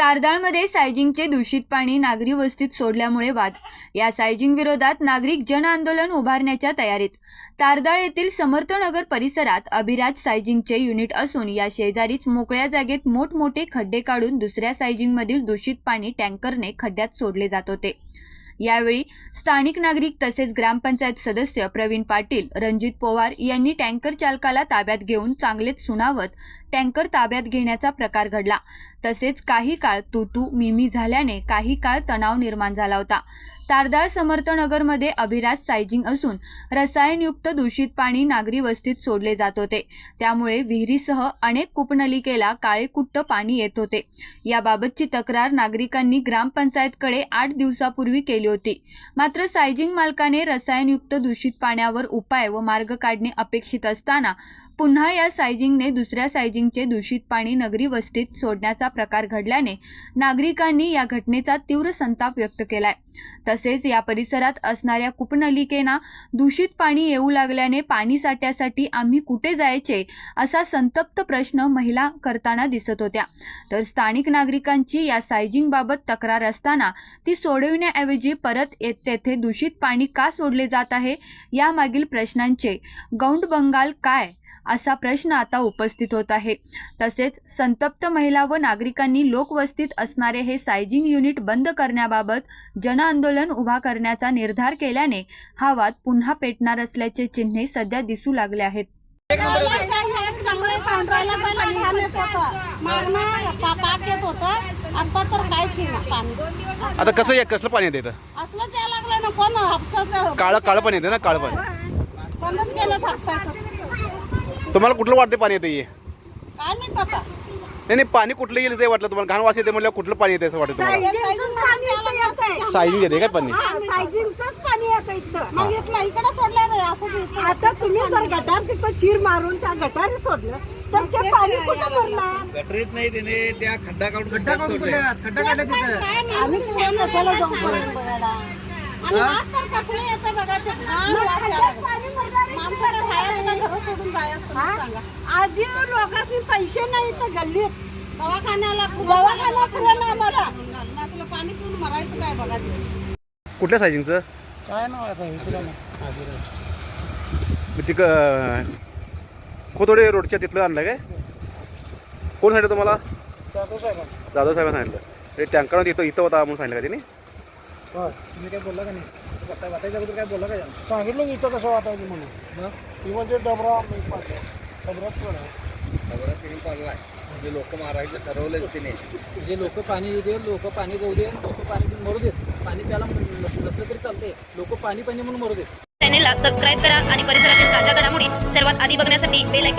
तारदाळमध्ये सायजिंगचे दूषित पाणी नागरी वस्तीत सोडल्यामुळे वाद. या सायजिंग विरोधात नागरिक जन आंदोलन उभारण्याच्या तयारीत. तारदाळ येथील समर्थनगर परिसरात अभिराज सायजिंगचे युनिट असून या शेजारीच मोकळ्या जागेत मोठमोठे खड्डे काढून दुसऱ्या सायजिंगमधील दूषित पाणी टँकरने खड्ड्यात सोडले जात होते. यावेळी स्थानिक नागरिक तसेच ग्रामपंचायत सदस्य प्रवीण पाटील रणजित पवार यांनी टँकर चालकाला ताब्यात घेऊन चांगलेच सुनावत टँकर ताब्यात घेण्याचा प्रकार घडला. तसेच काही काळ तुतू मिमी झाल्याने काही काळ तणाव निर्माण झाला होता. तारदाळ समर्थनगरमध्ये अभिराज सायजिंग असून रसायनयुक्त दूषित पाणी नागरी वस्तीत सोडले जात होते. त्यामुळे विहिरीसह अनेक कूपनलिकेला काळेकुट्ट पाणी येत होते. याबाबतची तक्रार नागरिकांनी ग्रामपंचायतकडे आठ दिवसापूर्वी केली होती. मात्र सायजिंग मालकाने रसायनयुक्त दूषित पाण्यावर उपाय व मार्ग काढणे अपेक्षित असताना पुन्हा या सायजिंगने दुसऱ्या सायजिंगचे दूषित पाणी नगरी वस्तीत सोडण्याचा प्रकार घडल्याने नागरिकांनी या घटनेचा तीव्र संताप व्यक्त केलाय. तसेच या परिसरात असणाऱ्या कुपनलिकेना दूषित पाणी येऊ लागल्याने पाणी साठ्यासाठी आम्ही कुठे जायचे असा संतप्त प्रश्न महिला करताना दिसत होत्या. तर स्थानिक नागरिकांची या सायजिंगबाबत तक्रार असताना ती सोडविण्याऐवजी परत येत तेथे दूषित पाणी का सोडले जात आहे? यामागील प्रश्नांचे गौंड बंगाल काय असा प्रश्न आता उपस्थित होत आहे. तसेच संतप्त महिला व नागरिकांनी लोकवस्तीत असणारे हे सायजिंग युनिट बंद करण्याबाबत जनआंदोलन उभा करण्याचा निर्धार केल्याने हा वाद पुन्हा पेटणार असल्याचे चिन्हे सध्या दिसू लागले आहेत. आता कसं या कसलं पाणी येतं असलंच यायला लागलं ना कोण हापसाचं काळं काळं पाणी येतं ना काळं पाणी. बंदच केलं हापसाचं तुम्हाला कुठलं वाटतं पाणी येतं हे काय माहीत आता. नाही नाही पाणी कुठलं येईल ते वाटलं तुम्हाला? घाण वास येते म्हटलं कुठलं पाणी येते असं वाटतं तुम्हाला? हे सायझिंग पाणी येतं. सायजिंग येते काय पाणी? सायझिंगचंच पाणी येतं इथं. मग इथलं इकडे सोडलं रे असंच इथं. आता तुम्ही जर गटार तिथं चीर मारून त्या गटारी सोडलं तर ते तेच पाणी यायला कुठं लागलं भरणार? गटरीत नाही त्याने त्या खड्डा काढून खड्डा सोडले काय माहीत आम्ही छान कशाला जाऊ परत बघायला आणि वास तर कसलं येतं बघा ते घाण वास यायला लागला. पाणी भरणार माणसं काय खायचं का घरं सोडून जायचं तुम्ही सांगा. आधी लोकांनी पैसे नाही तर गल्लीत. दवाखान्याला दवाखान्याला पुरवलं आम्हाला. असलं पाणी पिऊन मरायचं काय बघा ते कुठल्या सायजिंगचं काय नाव आता इकडे? ना मग तिक खोतोडे रोडच्या तिथलं आणलं काय? कोण सांगितलं तुम्हाला? जाधव दादा साहेबांनी सांगितलं. हे टँकर इथं इथं होता म्हणून सांगितलं का त्यांनी तुम्ही काय बोलला का नाही? वाटाय- वाटायच्या अगोदर काय बोलला? सांगितलं की इथं कसं वाटायचं म्हणून. ती म्हणजे डबरा मी पाडला. डबरात पडला म्हणजे लोक मारायचं ठरवलं तिने. जे लोक पाणी येऊ दे लोक पाणी जाऊ दे लोक पाणी पिऊन मरू देत. पाणी प्यायला नसलं तरी चालते लोक पाणी पाणी म्हणून मरू देत. चॅनेलला सबस्क्राईब करा आणि परिसरातील ताज्या घडामोडी सर्वात आधी बघण्यासाठी बेल क्लिक